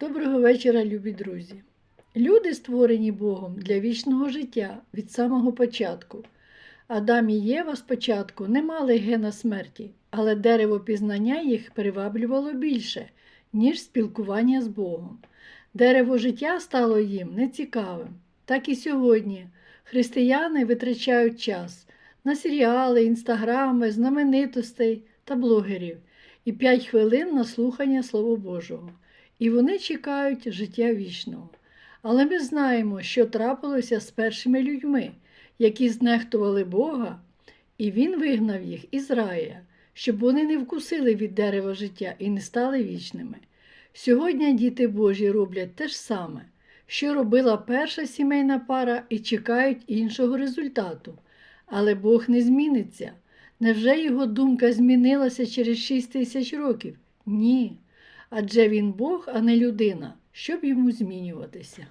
Доброго вечора, любі друзі. Люди створені Богом для вічного життя від самого початку. Адам і Єва спочатку не мали гена смерті, але дерево пізнання їх приваблювало більше, ніж спілкування з Богом. Дерево життя стало їм нецікавим. Так і сьогодні християни витрачають час на серіали, інстаграми, знаменитостей та блогерів і 5 хвилин на слухання Слова Божого. І вони чекають життя вічного. Але ми знаємо, що трапилося з першими людьми, які знехтували Бога, і Він вигнав їх із рая, щоб вони не вкусили від дерева життя і не стали вічними. Сьогодні діти Божі роблять те ж саме, що робила перша сімейна пара і чекають іншого результату. Але Бог не зміниться. Невже його думка змінилася через шість тисяч років? Ні. Адже він Бог, а не людина, щоб йому змінюватися.